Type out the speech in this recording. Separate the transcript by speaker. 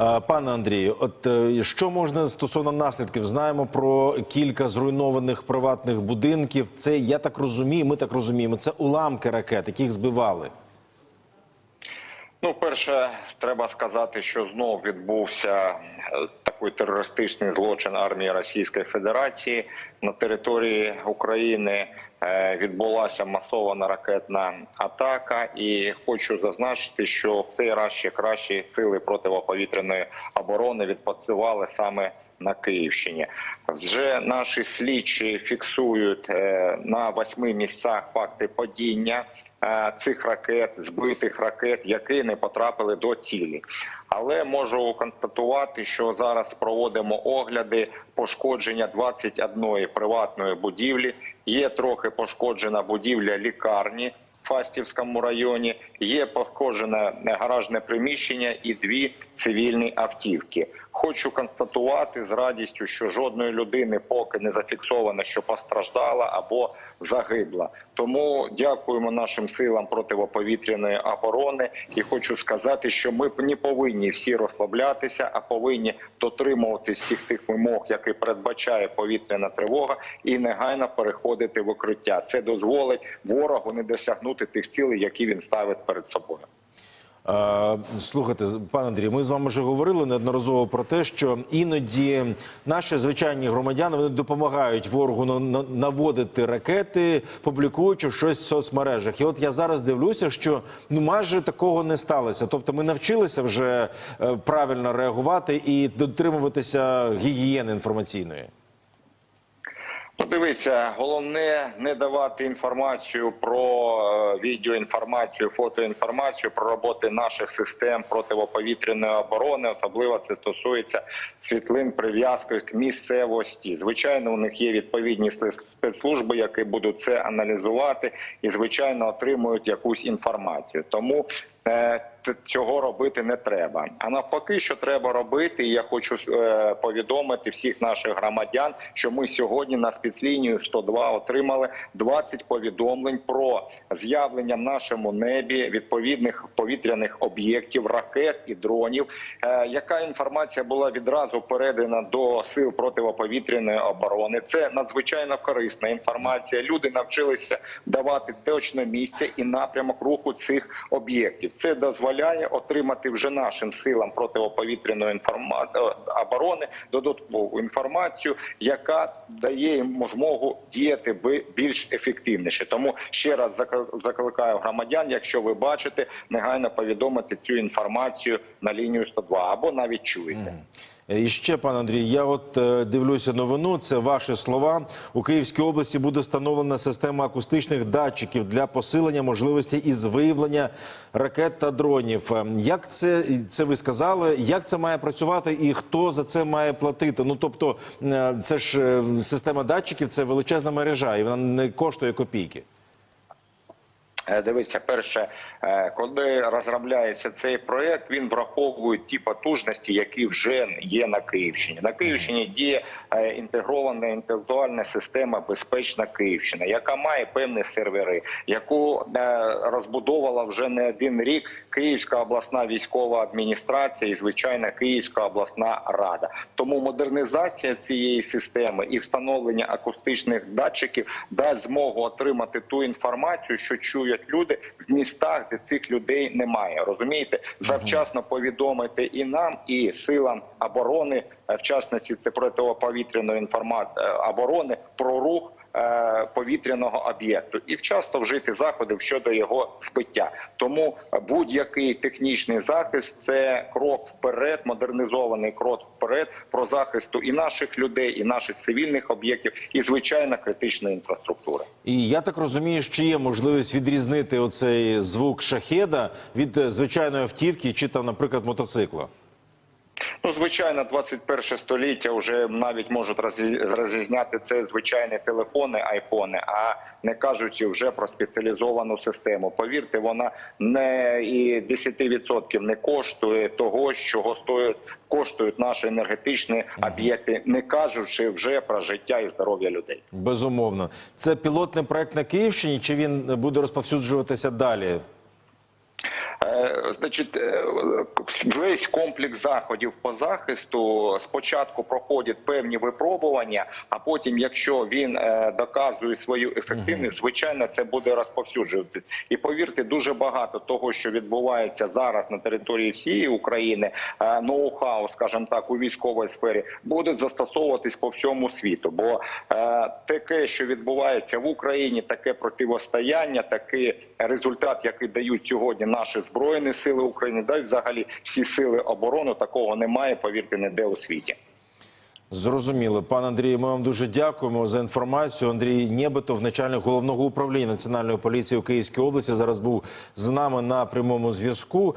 Speaker 1: Е, Пане Андрію, от е, що можна стосовно наслідків? Знаємо про кілька зруйнованих приватних будинків. Це я так розумію. Ми так розуміємо. Це уламки ракет, яких збивали.
Speaker 2: Ну, перше, треба сказати, що знов відбувся такий терористичний злочин армії Російської Федерації на території України. е, Відбулася масована ракетна атака, і хочу зазначити, що в цей раз кращі сили протиповітряної оборони відпрацювали саме на Київщині. Вже наші слідчі фіксують е, на восьми місцях факти падіння е, цих ракет, збитих ракет, які не потрапили до цілі. Але можу констатувати, що зараз проводимо огляди пошкодження 21 приватної будівлі. Є трохи пошкоджена будівля лікарні. в Фастівському районі є пошкоджене гаражне приміщення і дві цивільні автівки. Хочу констатувати з радістю, що жодної людини поки не зафіксовано, що постраждала або загибла. Тому дякуємо нашим силам протиповітряної оборони. І хочу сказати, що ми не повинні всі розслаблятися, а повинні дотримуватись всіх тих вимог, які передбачає повітряна тривога, і негайно переходити в укриття. Це дозволить ворогу не досягнути тих цілей, які він ставить перед собою.
Speaker 1: Е, Слухайте, пане Андрій, ми з вами вже говорили неодноразово про те, що іноді наші звичайні громадяни вони допомагають ворогу на- на- наводити ракети, публікуючи щось в соцмережах. І от я зараз дивлюся, що ну майже такого не сталося. Тобто, ми навчилися вже е, правильно реагувати і дотримуватися гігієни інформаційної.
Speaker 2: Ну, дивіться, головне не давати інформацію про е, відеоінформацію, фотоінформацію про роботи наших систем протиповітряної оборони. Особливо це стосується світлин прив'язки к місцевості. Звичайно, у них є відповідні спецслужби, які будуть це аналізувати, і звичайно отримують якусь інформацію. Тому цього робити не треба. А навпаки, що треба робити, я хочу е, повідомити всіх наших громадян, що ми сьогодні на спецлінію 102 отримали 20 повідомлень про з'явлення в нашому небі відповідних повітряних об'єктів, ракет і дронів. Е, яка інформація була відразу передана до сил протиповітряної оборони? Це надзвичайно корисна інформація. Люди навчилися давати точне місце і напрямок руху цих об'єктів. Це дозволяє отримати вже нашим силам протиповітряної інформа... е, оборони додаткову інформацію, яка дає їм змогу діяти більш ефективніше. Тому ще раз закл- закликаю громадян, якщо ви бачите, негайно повідомити цю інформацію на лінію 102 або навіть чуєте.
Speaker 1: І ще, пане Андрій, я от е, дивлюся новину. Це ваші слова. У Київській області буде встановлена система акустичних датчиків для посилення можливості із виявлення ракет та дронів. Е, Як це, це ви сказали? Як це має працювати і хто за це має платити? Ну тобто, е, це ж система датчиків, це величезна мережа, і вона не коштує копійки.
Speaker 2: Е, Дивіться, перше, е, коли розробляється цей проект, він враховує ті потужності, які вже є на Київщині. На Київщині діє е, інтегрована інтелектуальна система Безпечна Київщина, яка має певні сервери, яку розбудовувала вже не один рік Київська обласна військова адміністрація і звичайно Київська обласна рада. Тому модернізація цієї системи і встановлення акустичних датчиків дасть змогу отримати ту інформацію, що чують люди в містах, де цих людей немає. Розумієте, завчасно повідомити і нам, і силам оборони, е, в частності це протиповітряної інформації оборони про рух. Е, Повітряного об'єкту і вчасно вжити заходів щодо його збиття. Тому будь-який технічний захист це крок вперед, модернізований крок вперед про захисту і наших людей, і наших цивільних об'єктів, і звичайно критичної інфраструктури.
Speaker 1: І я так розумію, що є можливість відрізнити оцей звук шахеда від е, звичайної автівки чи там, наприклад, мотоцикла.
Speaker 2: Ну, звичайно, 21 століття вже навіть можуть розрізняти це звичайні телефони, айфони, а не кажучи вже про спеціалізовану систему. Повірте, вона не і 10% не коштує того, чого стоять коштують наші енергетичні об'єкти, не кажучи вже про життя і здоров'я людей.
Speaker 1: Безумовно, це пілотний проект на Київщині. Чи він буде розповсюджуватися далі?
Speaker 2: Е, Значить, е, весь комплекс заходів по захисту спочатку проходять певні випробування, а потім, якщо він е, доказує свою ефективність, звичайно, це буде розповсюджувати. І повірте, дуже багато того, що відбувається зараз на території всієї України, ноу-хау, скажімо так, у військовій сфері, будуть застосовуватись по всьому світу. Бо таке, що відбувається в Україні, таке противостояння, такий результат, який дають сьогодні наші збройні сили України, да й взагалі всі сили оборони, такого немає. Повірте, ніде у світі.
Speaker 1: Зрозуміло, пан Андрій. Ми вам дуже дякуємо за інформацію. Андрій Нєбетов, начальник головного управління національної поліції у Київській області, зараз був з нами на прямому зв'язку.